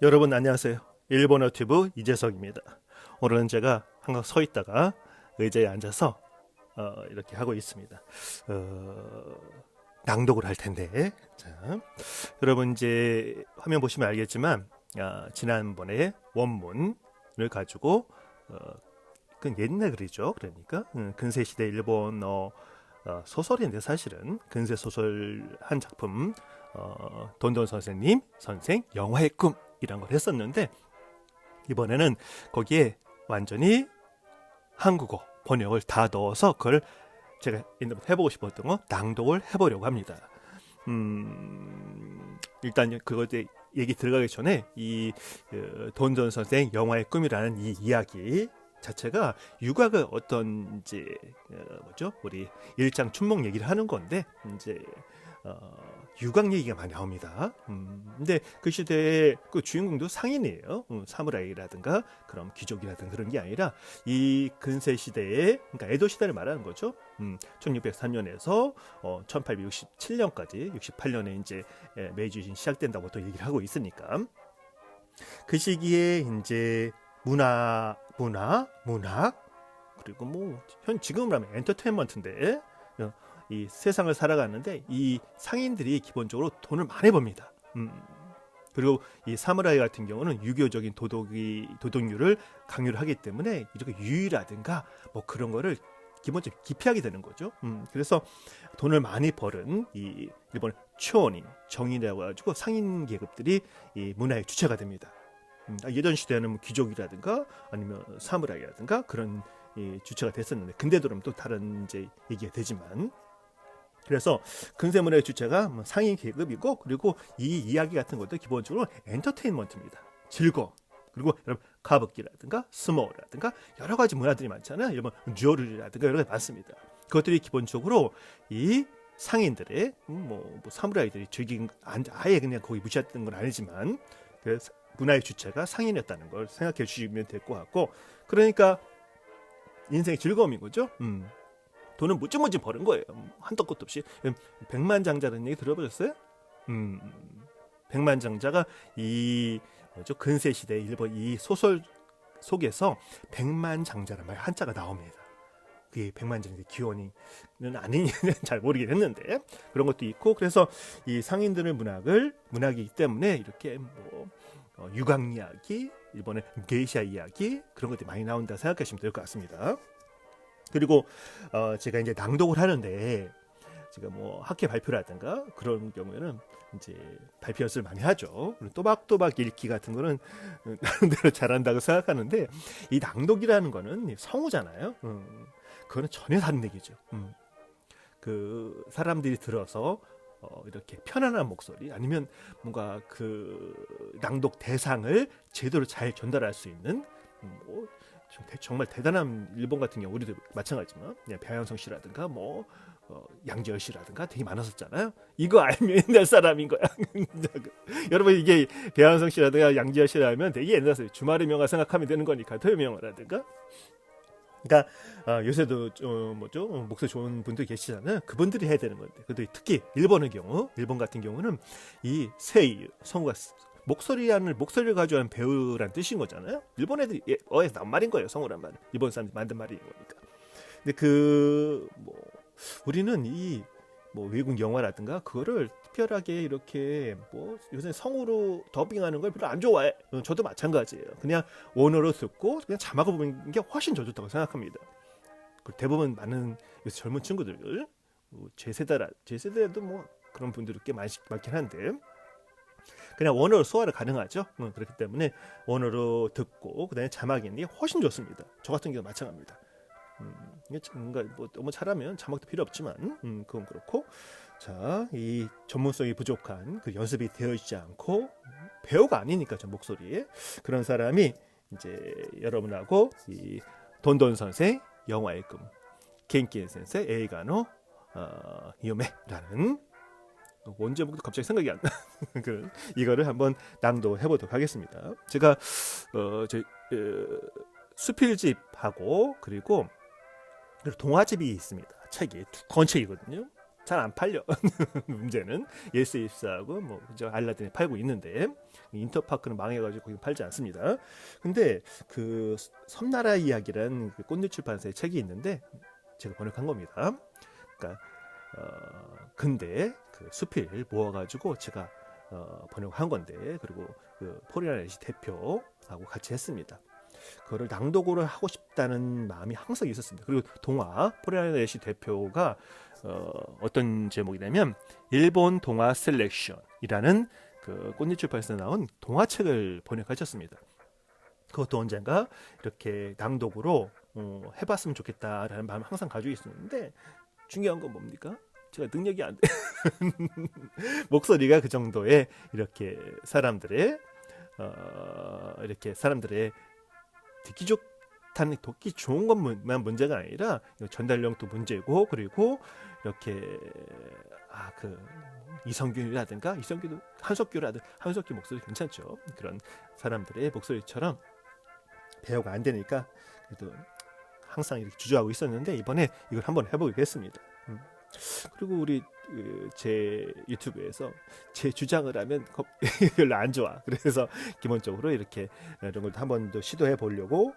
여러분 안녕하세요. 일본어 튜브 이재석입니다. 오늘은 제가 항상 서 있다가 의자에 앉아서 어, 이렇게 하고 있습니다. 어, 낭독을 할 텐데, 자, 여러분 이제 화면 보시면 알겠지만 아, 지난번에 원문을 가지고 어, 그 옛날 글이죠. 그러니까 음, 근세 시대 일본어 어, 소설인데 사실은 근세 소설 한 작품 어, 돈돈 선생님 선생 영화의 꿈 이란 걸 했었는데 이번에는 거기에 완전히 한국어 번역을 다 넣어서 그걸 제가 옛날부터 해보고 싶었던 거 낭독을 해보려고 합니다. 음, 일단 그것에 얘기 들어가기 전에 이 그, 돈돈 선생 영화의 꿈이라는 이 이야기 자체가 육아가 어떤 이제 어, 뭐죠 우리 일장 춘몽 얘기를 하는 건데 이제 어, 육학 얘기가 많이 나옵니다. 음, 근데 그 시대의 그 주인공도 상인이에요. 음, 사무라이라든가 그런 귀족이라든가 그런 게 아니라 이 근세 시대의 그러니까 에도 시대를 말하는 거죠. 음, 1603년에서 어, 1867년까지 68년에 이제 예, 메이지 유신 시작된다고 또 얘기를 하고 있으니까 그 시기에 이제 문화, 문화, 문학 그리고 뭐 현 지금으로 하면 엔터테인먼트인데 어, 이 세상을 살아가는데 이 상인들이 기본적으로 돈을 많이 법니다. 음. 그리고 이 사무라이 같은 경우는 유교적인 도덕이 도덕률을 강요를 하기 때문에 이렇게 유의라든가 뭐 그런 거를 기본적으로 기피하게 되는 거죠. 음, 그래서 돈을 많이 벌은 이 일본 초원인 정인이라고 해가지고 상인 계급들이 이 문화의 주체가 됩니다. 음, 예전 시대에는 뭐 귀족이라든가 아니면 사무라이라든가 그런 이 주체가 됐었는데 근대도는 또 다른 이제 얘기가 되지만 그래서 근세문의 주체가 뭐 상인 계급이고 그리고 이 이야기 같은 것도 기본적으로 엔터테인먼트입니다. 즐거움. 그리고 여러분 가극기라든가 스모라든가 여러 가지 문화들이 많잖아요. 일본 듀오르라든가 여러 가지 많습니다. 그것들이 기본적으로 이 상인들의 음, 뭐, 뭐 사무라이들이 즐긴 안- 아예 그냥 거기 무시했던 건 아니지만 그 문화의 주체가 상인이었다는 걸 생각해 주시면 될 것 같고 그러니까 인생의 즐거움인 거죠. 음. 돈은 무지무지 버는 거예요. 음, 한도 끝도 없이. 음, 백만장자라는 얘기 들어보셨어요? 음, 백만장자가 이 뭐죠 근세 시대 일본 이 소설 속에서 백만장자란 말 한자가 나옵니다. 그게 백만장자 기원이는 아니냐는 잘 모르긴 했는데 그런 것도 있고 그래서 이 상인들의 문학을 문학이기 때문에 이렇게 뭐 어, 유광 이야기, 일본의 게이샤 이야기 그런 것들이 많이 나온다 생각하시면 될 것 같습니다. 그리고 어, 제가 이제 낭독을 하는데 제가 뭐 학회 발표라든가 그런 경우에는 이제 발표 연습을 많이 하죠. 그리고 또박또박 읽기 같은 거는 나름대로 잘한다고 생각하는데 이 낭독이라는 거는 성우잖아요. 음, 그거는 전혀 다른 얘기죠. 음. 그 사람들이 들어서 어, 이렇게 편안한 목소리 아니면 뭔가 그 낭독 대상을 제대로 잘 전달할 수 있는 음, 뭐 정말 대단한 일본 같은 경우 우리도 마찬가지지만 그냥 배양성 씨라든가 뭐 어, 양지열 씨라든가 되게 많았었잖아요. 이거 알면 옛날 사람인 거야. 여러분 이게 배양성 씨라든가 양지열 씨라면 되게 옛날 사람. 주말의 명화 생각하면 되는 거니까 토요일 명화라든가. 그러니까 아, 요새도 어, 뭐죠 어, 목소리 좋은 분들 계시잖아요. 그분들이 해야 되는 건데. 그래도 특히 일본의 경우, 일본 같은 경우는 이 세이 성우가 쓰- 목소리라는 목소리를 가지고 한 배우란 뜻인 거잖아요. 일본 애들이 예, 어에서 나온 말인 거예요. 성우란 말은 일본 사람들이 만든 말인 거니까. 근데 그 뭐 우리는 이 뭐 외국 영화라든가 그거를 특별하게 이렇게 뭐 요새 성우로 더빙하는 걸 별로 안 좋아해. 어, 저도 마찬가지예요. 그냥 원어로 듣고 그냥 자막을 보는 게 훨씬 더 좋다고 생각합니다. 그 대부분 많은 젊은 친구들 뭐제 세대라 제 세대도 뭐 그런 분들이 꽤 많이 많긴 한데 그냥 원어로 소화를 가능하죠. 어, 그렇기 때문에 원어로 듣고 그다음에 자막이 있는 게 훨씬 좋습니다. 저 같은 경우 마찬가지입니다. 음, 이게 참 뭔가 뭐 너무 잘하면 자막도 필요 없지만 음, 그건 그렇고 자 이 전문성이 부족한 그 연습이 되어 있지 않고 배우가 아니니까 저 목소리에 그런 사람이 이제 여러분하고 이 돈돈 선생 영화의 꿈 켄키 센세 에이가노 어, 이오메라는 원제목도 갑자기 생각이 안 나. 그 이거를 한번 낭독해 보도록 하겠습니다. 제가 어저 어, 수필집하고 그리고 동화집이 있습니다. 책이 두 권책이거든요. 잘 안 팔려. 문제는 예스24하고 뭐 그죠 알라딘에 팔고 있는데 인터파크는 망해가지고 거기 팔지 않습니다. 근데 그 섬나라 이야기란 그 꽃잎 출판사의 책이 있는데 제가 번역한 겁니다. 그러니까 어 근데 그 수필 모아가지고 제가 어 번역한 건데 그리고 그 포리아네시 대표하고 같이 했습니다. 그거를 낭독을 하고 싶다는 마음이 항상 있었습니다. 그리고 동화 포리아네시 대표가 어, 어떤 제목이냐면 일본 동화 셀렉션이라는 그 꽃잎 출판에서 나온 동화책을 번역하셨습니다. 그것도 언젠가 이렇게 낭독으로 어, 해봤으면 좋겠다라는 마음을 항상 가지고 있었는데 중요한 건 뭡니까? 제가 능력이 안 돼. 목소리가 그 정도의 이렇게 사람들의 어, 이렇게 사람들의 듣기 좋다는 듣기 좋은 것만 문제가 아니라 전달력도 문제고 그리고 이렇게 아 그 이성균이라든가 이성균도 한석규라든 한석규 목소리 괜찮죠 그런 사람들의 목소리처럼 배우가 안 되니까 그래도 항상 이렇게 주저하고 있었는데 이번에 이걸 한번 해보겠습니다. 음. 그리고 우리 그, 제 유튜브에서 제 주장을 하면 거- 별로 안 좋아. 그래서 기본적으로 이렇게 이런 걸 한 번 더 시도해 보려고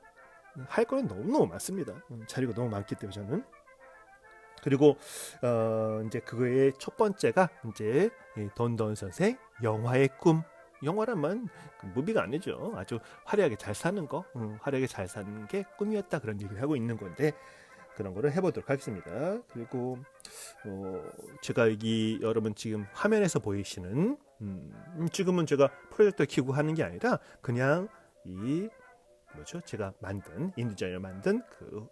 할 거는 너무 너무 많습니다. 음, 자료가 너무 많기 때문에 저는 그리고 어 이제 그거의 첫 번째가 이제 이 돈돈 선생 영화의 꿈. 영화라면 그 무비가 아니죠. 아주 화려하게 잘 사는 거, 음, 화려하게 잘 사는 게 꿈이었다 그런 얘기를 하고 있는 건데 그런 거를 해보도록 하겠습니다. 그리고 어, 제가 여기 여러분 지금 화면에서 보이시는 음, 지금은 제가 프로젝터 키고 하는 게 아니라 그냥 이 뭐죠? 제가 만든 인디자이너 만든 그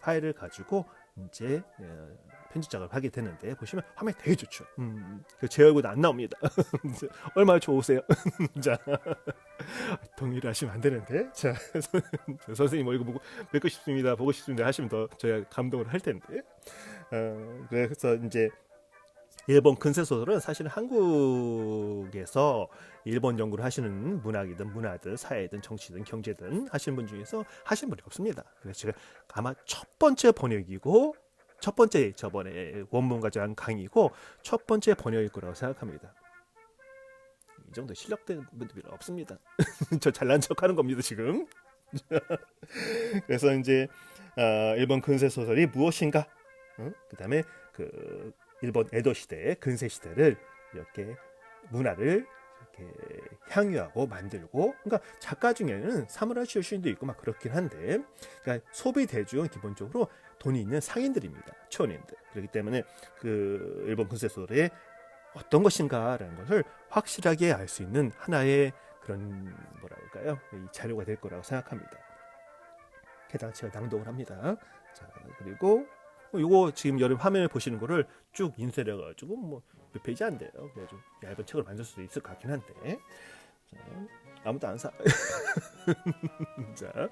파일을 가지고 이제 어, 편집 작업을 하게 되는데 보시면 화면이 되게 좋죠. 음, 그제 얼굴도 안 나옵니다. 얼마나 좋으세요? 자, 동의를 하시면 안 되는데, 자 선생님 얼굴 보고 뵙고 싶습니다, 보고 싶습니다 하시면 더 저희가 감동을 할 텐데. 어, 그래서 이제 일본 근세 소설은 사실 한국에서 일본 연구를 하시는 문학이든 문화든 사회든 정치든 경제든 하시는 분 중에서 하시는 분이 없습니다. 그래서 제가 아마 첫 번째 번역이고 첫 번째 저번에 원문 가져간 강의고 첫 번째 번역일 거라고 생각합니다. 이 정도 실력된 분들이 없습니다. 저 잘난 척하는 겁니다 지금. 그래서 이제 어, 일본 근세 소설이 무엇인가? 어? 그다음에 그 일본 에도 시대, 근세 시대를 이렇게 문화를 이렇게 향유하고 만들고, 그러니까 작가 중에는 사무라이 출신도 있고 막 그렇긴 한데, 그러니까 소비 대중은 기본적으로 돈이 있는 상인들입니다, 초년들. 그렇기 때문에 그 일본 근세 소설의 어떤 것인가라는 것을 확실하게 알 수 있는 하나의 그런 뭐랄까요 이 자료가 될 거라고 생각합니다. 게다가 제가 낭독을 합니다. 자 그리고 뭐 요거 지금 여러분 화면을 보시는 거를 쭉 인쇄를 해가지고 뭐 몇 페이지 안 돼요. 그래서 좀 얇은 책을 만들 수도 있을 것 같긴 한데 자, 아무도 안 사. 자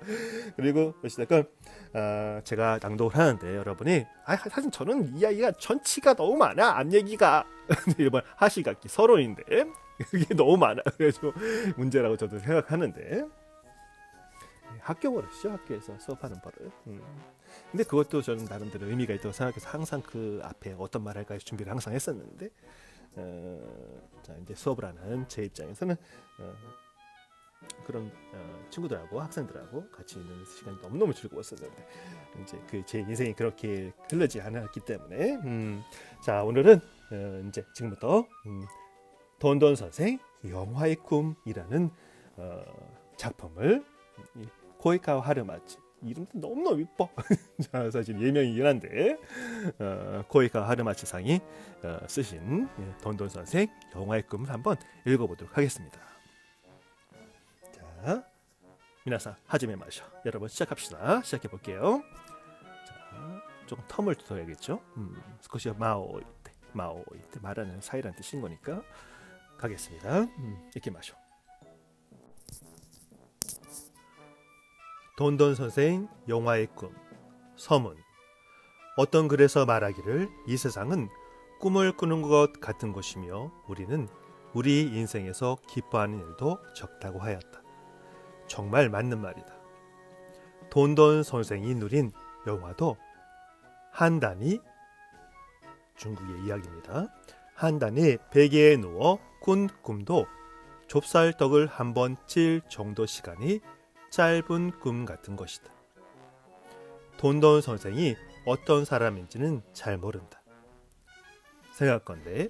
그리고 어찌됐건 아, 제가 낭독을 하는데 여러분이 아 사실 저는 이야기가 전치가 너무 많아. 앞 얘기가. 이번 하시각기 서론인데 그게 너무 많아. 그래서 문제라고 저도 생각하는데. 학교 버릇이죠? 학교에서 수업하는 버릇. 음. 근데 그것도 저는 나름대로 의미가 있다고 생각해서 항상 그 앞에 어떤 말 할까 준비를 항상 했었는데 어, 자 이제 수업을 하는 제 입장에서는 어, 그런 어, 친구들하고 학생들하고 같이 있는 시간이 너무너무 즐거웠었는데 이제 그 제 인생이 그렇게 흐르지 않았기 때문에 음, 자 오늘은 어, 이제 지금부터 음, 돈돈 선생 영화의 꿈이라는 어, 작품을 이 코이카와 하르마치 이름도 너무너무 이뻐. 자, 사실 예명이긴 한데 어, 코이카 하르마치 상이 어, 쓰신 예, 돈돈 선생 영화의 꿈을 한번 읽어보도록 하겠습니다. 자 미나사 하지메 마셔. 여러분 시작합시다. 시작해 볼게요. 자 조금 텀을 둬야겠죠? 음, 스코시 마오 이때 마오 이때 말하는 사이란 뜻인 거니까 가겠습니다. 음, 이렇게 마셔 돈돈 선생 영화의 꿈 서문 어떤 글에서 말하기를 이 세상은 꿈을 꾸는 것 같은 것이며 우리는 우리 인생에서 기뻐하는 일도 적다고 하였다. 정말 맞는 말이다. 돈돈 선생이 누린 영화도 한 단위 중국의 이야기입니다. 한 단이 베개에 누워 꾼 꿈도 좁쌀떡을 한 번 찔 정도 시간이 짧은 꿈 같은 것이다. 돈돈 선생이 어떤 사람인지는 잘 모른다. 생각건대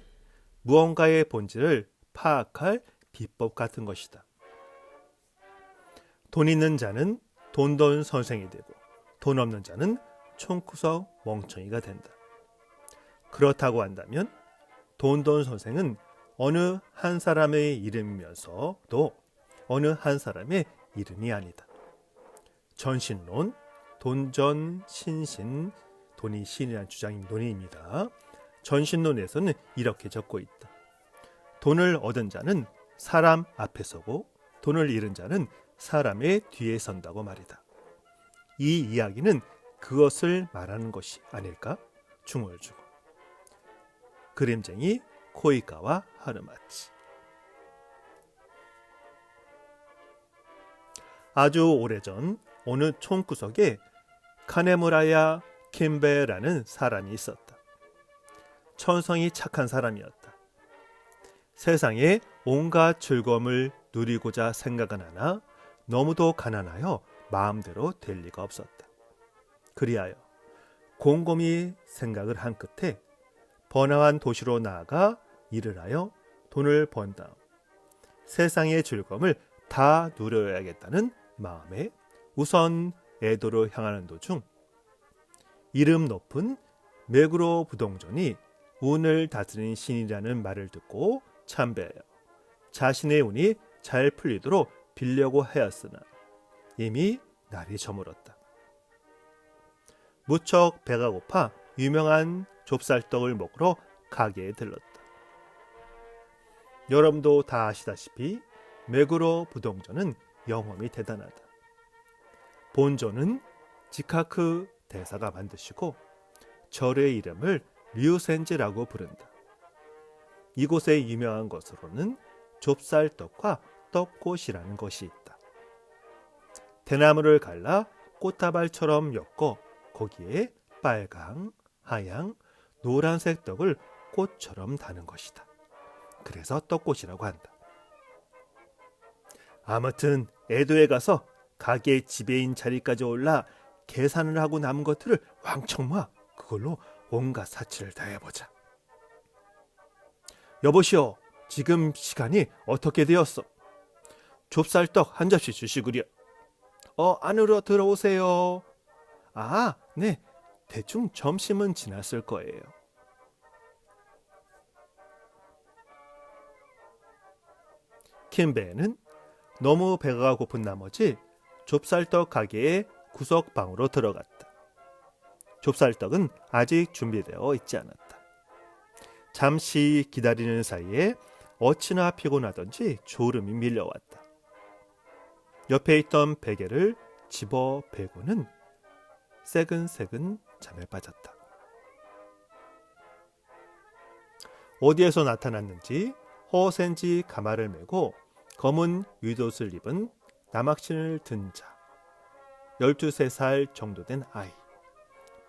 무언가의 본질을 파악할 비법 같은 것이다. 돈 있는 자는 돈돈 선생이 되고 돈 없는 자는 총구석 멍청이가 된다. 그렇다고 한다면 돈돈 선생은 어느 한 사람의 이름이면서도 어느 한 사람의 이름이 아니다. 전신론, 돈전 신신, 돈이 신이라는 주장인 논의입니다. 전신론에서는 이렇게 적고 있다. 돈을 얻은 자는 사람 앞에 서고 돈을 잃은 자는 사람의 뒤에 선다고 말이다. 이 이야기는 그것을 말하는 것이 아닐까? 중을 주고. 그림쟁이 코이카와 하르마치. 아주 오래전 어느 총구석에 카네무라야 킴베라는 사람이 있었다. 천성이 착한 사람이었다. 세상에 온갖 즐거움을 누리고자 생각은 하나 너무도 가난하여 마음대로 될 리가 없었다. 그리하여 곰곰이 생각을 한 끝에 번화한 도시로 나아가 일을 하여 돈을 번 다음 세상의 즐거움을 다 누려야겠다는 마음에 우선 에도로 향하는 도중 이름 높은 메그로 부동전이 운을 다스리는 신이라는 말을 듣고 참배하여 자신의 운이 잘 풀리도록 빌려고 하였으나 이미 날이 저물었다. 무척 배가 고파 유명한 좁쌀떡을 먹으러 가게에 들렀다. 여러분도 다 아시다시피 메그로 부동전은 영험이 대단하다. 본전은 지카크 대사가 만드시고 절의 이름을 류센지라고 부른다. 이곳의 유명한 것으로는 좁쌀떡과 떡꽃이라는 것이 있다. 대나무를 갈라 꽃다발처럼 엮어 거기에 빨강, 하양, 노란색 떡을 꽃처럼 다는 것이다. 그래서 떡꽃이라고 한다. 아무튼 에도에 가서 가게 지배인 자리까지 올라 계산을 하고 남은 것들을 왕청 모아 그걸로 온갖 사치를 다해보자. 여보시오, 지금 시간이 어떻게 되었어? 좁쌀떡 한 접시 주시구려. 어, 안으로 들어오세요. 아, 네. 대충 점심은 지났을 거예요. 킴베는 너무 배가 고픈 나머지 좁쌀떡 가게의 구석방으로 들어갔다. 좁쌀떡은 아직 준비되어 있지 않았다. 잠시 기다리는 사이에 어찌나 피곤하던지 졸음이 밀려왔다. 옆에 있던 베개를 집어 베고는 새근새근 잠에 빠졌다. 어디에서 나타났는지 허센지 가마를 메고 검은 윗옷을 입은 남학신을 든 자, 12세 살 정도 된 아이,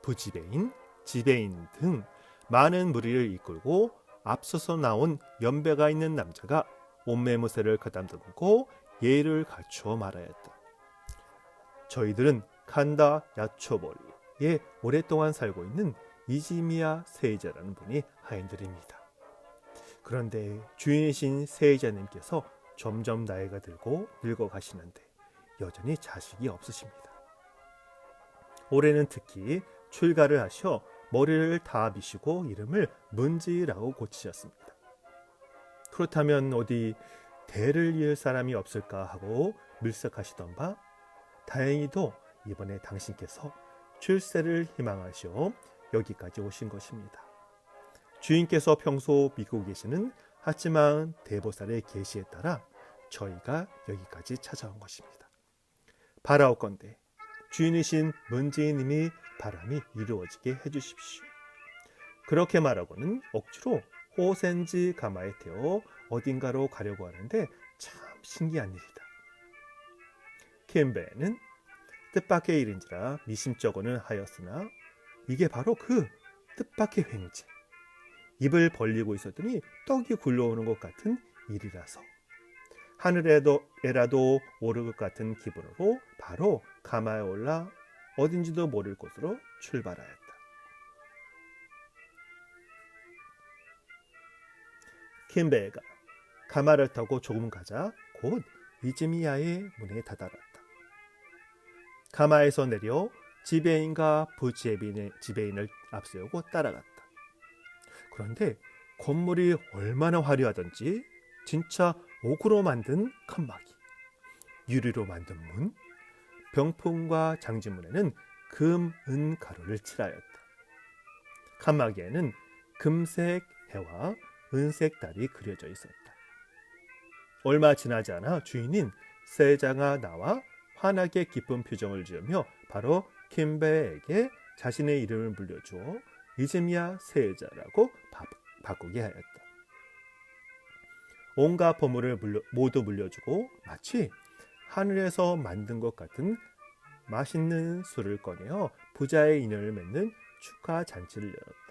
부지배인, 지배인 등 많은 무리를 이끌고 앞서서 나온 연배가 있는 남자가 옷매무새를 가담듬고 예의를 갖추어 말하였다. 저희들은 칸다 야초보리에 오랫동안 살고 있는 이지미야 세이자라는 분이 하인들입니다. 그런데 주인이신 세이자님께서 점점 나이가 들고 늙어 가시는데 여전히 자식이 없으십니다. 올해는 특히 출가를 하셔 머리를 다 미시고 이름을 문지라고 고치셨습니다. 그렇다면 어디 대를 이을 사람이 없을까 하고 밀석하시던 바 다행히도 이번에 당신께서 출세를 희망하시어 여기까지 오신 것입니다. 주인께서 평소 믿고 계시는 하지만 대보살의 계시에 따라 저희가 여기까지 찾아온 것입니다. 바라오건대 주인이신 문지인님이 바람이 이루어지게 해주십시오. 그렇게 말하고는 억지로 호센지 가마에 태워 어딘가로 가려고 하는데 참 신기한 일이다. 킴베는 뜻밖의 일인지라 미심쩍어는 하였으나 이게 바로 그 뜻밖의 횡재, 입을 벌리고 있었더니 떡이 굴러오는 것 같은 일이라서 하늘에도 에라도 오를 것 같은 기분으로 바로 가마에 올라 어딘지도 모를 곳으로 출발하였다. 킴베가 가마를 타고 조금 가자 곧 위즈미야의 문에 다다랐다. 가마에서 내려 지배인과 부지배인의 지배인을 앞세우고 따라갔다. 그런데 건물이 얼마나 화려하던지 진짜 옥으로 만든 칸막이, 유리로 만든 문, 병풍과 장지문에는 금, 은 가루를 칠하였다. 칸막이에는 금색 해와 은색 달이 그려져 있었다. 얼마 지나지 않아 주인인 세자가 나와 환하게 기쁜 표정을 지으며 바로 킴베에게 자신의 이름을 물려주어 이즈미야 세자라고 바, 바꾸게 하였다. 온갖 보물을 물려, 모두 물려주고 마치 하늘에서 만든 것 같은 맛있는 술을 꺼내어 부자의 인연을 맺는 축하 잔치를 열었다.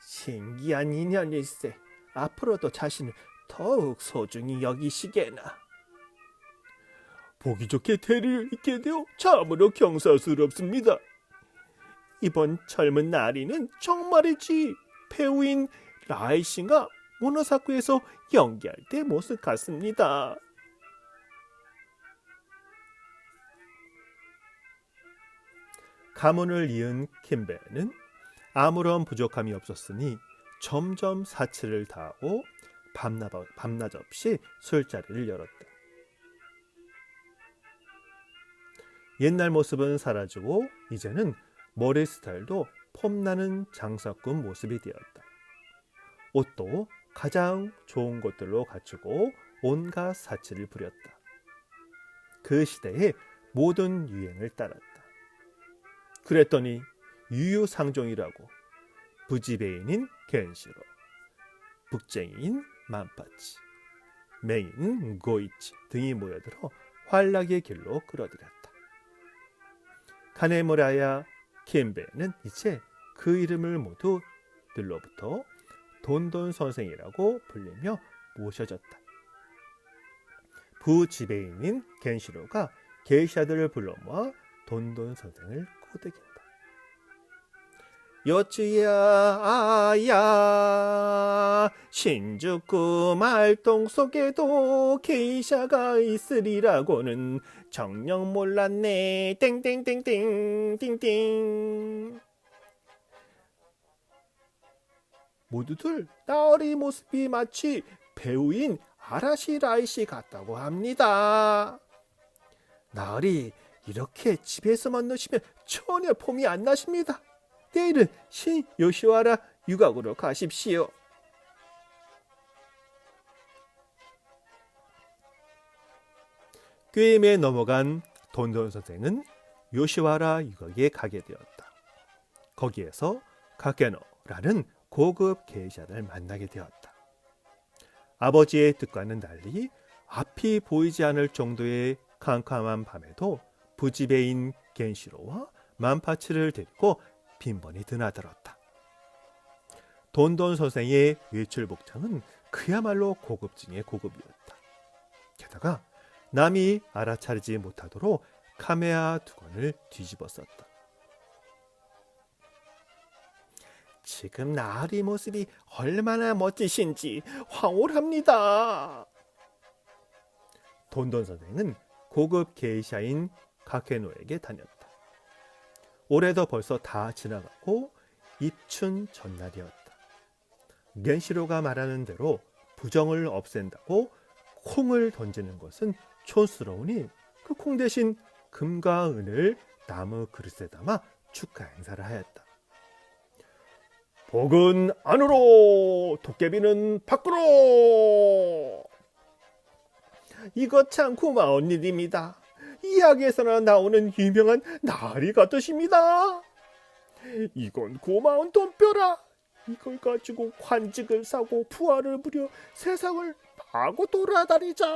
신기한 인연일세. 앞으로도 자신을 더욱 소중히 여기시게나. 보기 좋게 대리를 잇게 되어 참으로 경사스럽습니다. 이번 젊은 나리는 정말이지 배우인 라이 씨가 모노사쿠에서 연기할 때 모습 같습니다. 가문을 이은 킴베는 아무런 부족함이 없었으니 점점 사치를 다하고 밤낮, 밤낮 없이 술자리를 열었다. 옛날 모습은 사라지고 이제는 머리 스타일도 폼나는 장사꾼 모습이 되었다. 옷도 가장 좋은 것들로 갖추고 온갖 사치를 부렸다. 그 시대의 모든 유행을 따랐다. 그랬더니 유유상종이라고 부지배인인 겐시로, 북쟁이인 만파치, 맹인 고이치 등이 모여들어 환락의 길로 끌어들였다. 카네무라야 킴베는 이제 그 이름을 모두 들로부터 돈돈 선생이라고 불리며 모셔졌다. 부지배인인 겐시로가 게이샤들을 불러 모아 돈돈 선생을 꼬드긴다. 여치야 아야 신주쿠 말동 속에도 게이샤가 있으리라고는 정녕 몰랐네 땡땡땡땡 띵띵 모두들 나으리 모습이 마치 배우인 아라시 라이씨 같다고 합니다. 나으리 이렇게 집에서만 노시면 전혀 폼이 안 나십니다. 내일은 신 요시와라 유곽으로 가십시오. 꾀임에 넘어간 돈돈 선생은 요시와라 유곽에 가게 되었다. 거기에서 가케노라는 고급 게이샤를 만나게 되었다. 아버지의 뜻과는 달리 앞이 보이지 않을 정도의 캄캄한 밤에도 부지배인 겐시로와 만파치를 데리고 빈번히 드나들었다. 돈돈 선생의 외출 복장은 그야말로 고급 중의 고급이었다. 게다가 남이 알아차리지 못하도록 카메아 두건을 뒤집어 썼다. 지금 나으리 모습이 얼마나 멋지신지 황홀합니다. 돈돈 선생은 고급 게이샤인 가케노에게 다녔다. 올해도 벌써 다 지나가고 입춘 전날이었다. 겐시로가 말하는 대로 부정을 없앤다고 콩을 던지는 것은 촌스러우니 그 콩 대신 금과 은을 나무 그릇에 담아 축하 행사를 하였다. 복은 안으로, 도깨비는 밖으로. 이거 참 고마운 일입니다. 이야기에서나 나오는 유명한 나리 같으십니다. 이건 고마운 돈벼라. 이걸 가지고 관직을 사고 부활을 부려 세상을 마구 돌아다니자.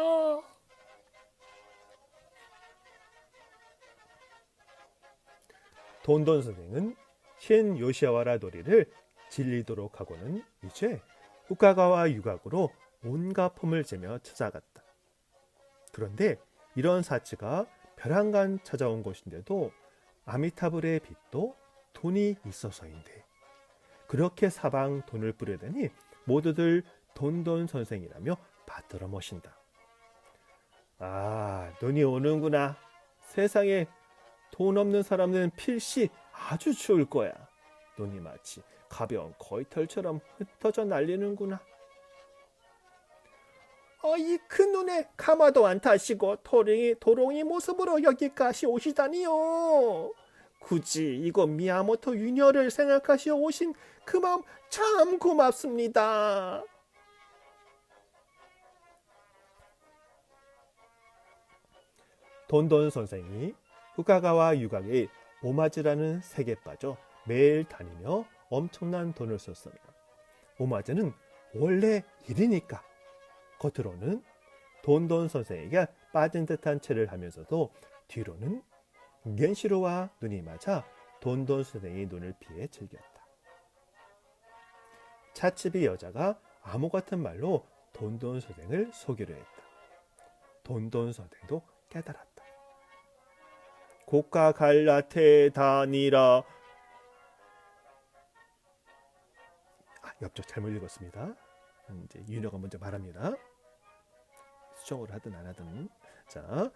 돈돈 선생은 신 요시아와라 놀이를 질리도록 하고는 이제 후가가와 유각으로 온갖 폼을 재며 찾아갔다. 그런데 이런 사치가 벼랑간 찾아온 것인데도 아미타불의 빚도 돈이 있어서인데 그렇게 사방 돈을 뿌려대니 모두들 돈돈 선생이라며 받들어 모신다. 아, 눈이 오는구나. 세상에 돈 없는 사람은 필시 아주 추울 거야. 눈이 마치 가벼운 거위털처럼 흩어져 날리는구나. 어, 이 큰 눈에 가마도 안 타시고 도롱이, 도롱이 모습으로 여기까지 오시다니요. 굳이 이거 미야모토 유녀를 생각하시어 오신 그 마음 참 고맙습니다. 돈돈 선생이 후가가와 유각의 오마즈라는 색에 빠져 매일 다니며 엄청난 돈을 썼습니다. 오마즈는 원래 일이니까 겉으로는 돈돈 선생에게 빠진 듯한 채를 하면서도 뒤로는 겐시로와 눈이 맞아 돈돈 선생의 눈을 피해 즐겼다. 차츠비 여자가 암호 같은 말로 돈돈 선생을 속이려 했다. 돈돈 선생도 깨달았다. 고가 갈라테 다니라 아, 옆쪽 잘못 읽었습니다. 음, 이제 윤여가 먼저 말합니다. 수정을 하든 안 하든 자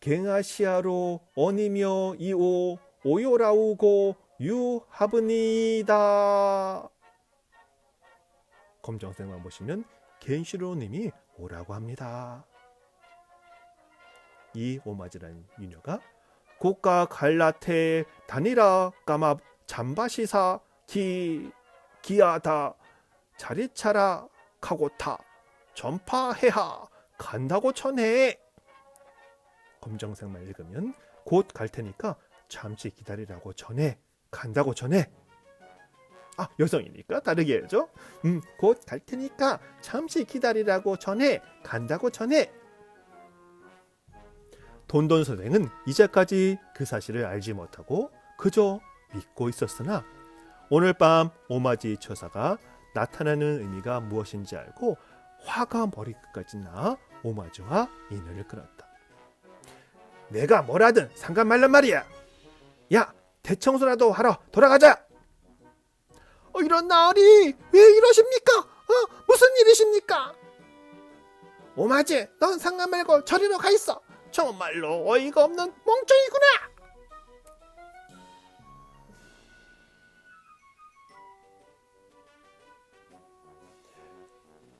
갱아시아로 어니며 이오 오요라우고 유하브니다 검정색만 보시면 겐시로님이 오라고 합니다. 이 오마즈라는 유녀가 고가 갈라테 다니라 까마 잠바시사 기 기아다. 자리차라 카고타. 전파해하. 간다고 전해. 검정색만 읽으면 곧 갈 테니까 잠시 기다리라고 전해. 간다고 전해. 아 여성이니까 다르게 해야죠. 음곧 갈 테니까 잠시 기다리라고 전해. 간다고 전해 돈돈 선생은 이제까지 그 사실을 알지 못하고 그저 믿고 있었으나 오늘 밤 오마지 처사가 나타나는 의미가 무엇인지 알고 화가 머리 끝까지 나 오마지와 인을 끌었다. 내가 뭐라든 상관 말란 말이야. 야 대청소라도 하러 돌아가자. 어, 이런 날이 왜 이러십니까? 어, 무슨 일이십니까? 오마지, 넌 상관 말고 저리로 가 있어. 정말로 어이가 없는 멍청이구나.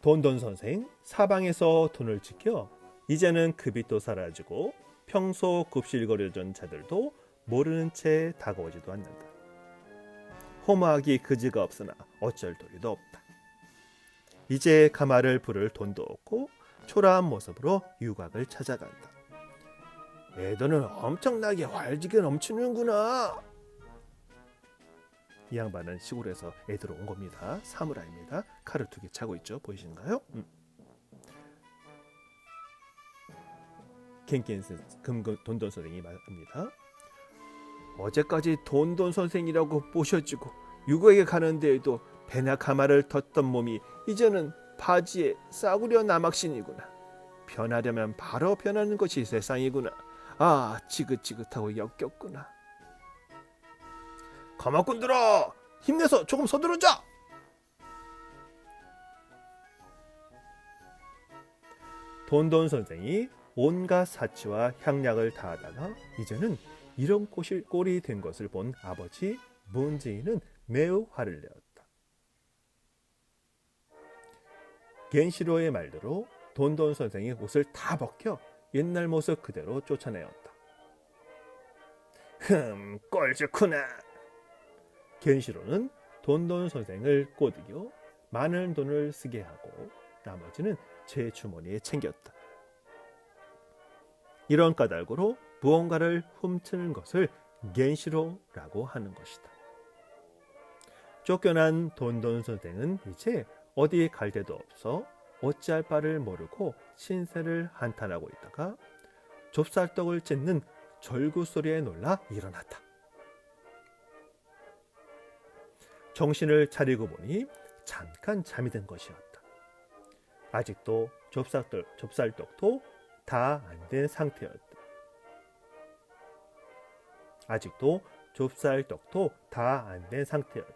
돈돈 선생 사방에서 돈을 지켜 이제는 그 빚도 사라지고 평소 굽실거리던 자들도 모르는 채 다가오지도 않는다. 호마하기 그지가 없으나 어쩔 도리도 없다. 이제 가마를 부를 돈도 없고 초라한 모습으로 유곽을 찾아간다. 애도는 엄청나게 활지게 넘치는구나. 이 양반은 시골에서 애들 온 겁니다. 사무라입니다. 칼을 두 개 차고 있죠. 보이시는가요? 음. 켄켄스 금금 돈돈 선생이 말합니다. 어제까지 돈돈 선생이라고 모셔지고 유거에게 가는 데에도 배나 가마를 텄던 몸이 이제는 바지에 싸구려 나막신이구나. 변하려면 바로 변하는 것이 세상이구나. 아, 지긋지긋하고 역겹구나. 가마꾼들아, 힘내서 조금 서두르자. 돈돈 선생이 온갖 사치와 향락을 다하다가 이제는 이런 꼴이, 꼴이 된 것을 본 아버지 문지인은 매우 화를 내었다. 겐시로의 말대로 돈돈 선생이 옷을 다 벗겨 옛날 모습 그대로 쫓아내었다. 흠, 꼴 좋구나. 겐시로는 돈돈 선생을 꼬드겨 많은 돈을 쓰게 하고 나머지는 제 주머니에 챙겼다. 이런 까닭으로 무언가를 훔치는 것을 겐시로라고 하는 것이다. 쫓겨난 돈돈 선생은 이제 어디 갈 데도 없어 어찌할 바를 모르고 신세를 한탄하고 있다가 좁쌀떡을 찢는 절구 소리에 놀라 일어났다. 정신을 차리고 보니 잠깐 잠이 든 것이었다. 아직도 좁쌀떡, 좁쌀떡도 다 안 된 상태였다. 아직도 좁쌀떡도 다 안 된 상태였다.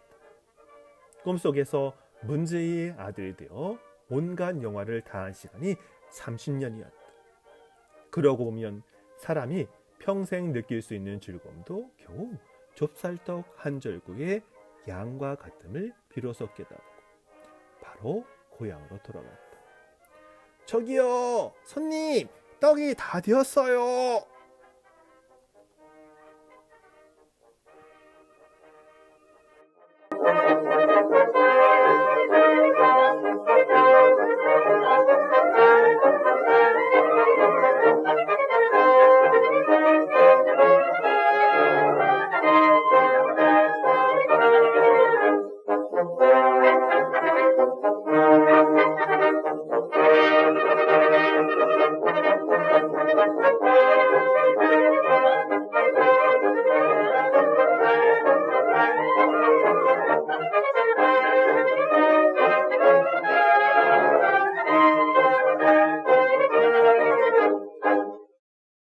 꿈속에서 문제의 아들이 되어 온갖 영화를 다 한 시간이 30년이었다. 그러고 보면 사람이 평생 느낄 수 있는 즐거움도 겨우 좁쌀떡 한 절구의 양과 같음을 비로소 깨닫고 바로 고향으로 돌아갔다. 저기요, 손님, 떡이 다 되었어요.